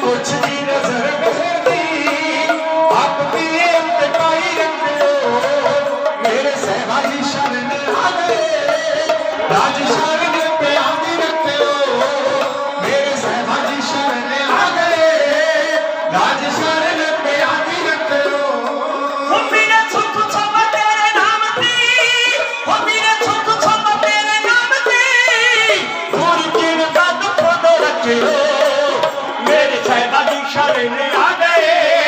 ਕੁਛ ਦੀ ਨਜ਼ਰ ਬਸਰਦੀ। ਆਪ ਦੀ ਇੰਤਕਾਈ ਰੱਖਿਓ ਮੇਰੇ ਸਹਿਬਾ ਜੀ ਸ਼ਰਨ ਆ ਗਏ ਰਾਜ ਸ਼ਰਨ ਪਿਆ ਰੱਖਿਓ ਮੇਰੇ ਸਹਿਬਾ ਜੀ ਸ਼ਰਨ ਆ ਰਾਜ ਸ਼ਰਨ ਸਾਹਿਬਾ ਦੀ ਫੋਟੋ ਰੱਖਿਓ ਸ਼ਰਨ ਆ ਗਏ।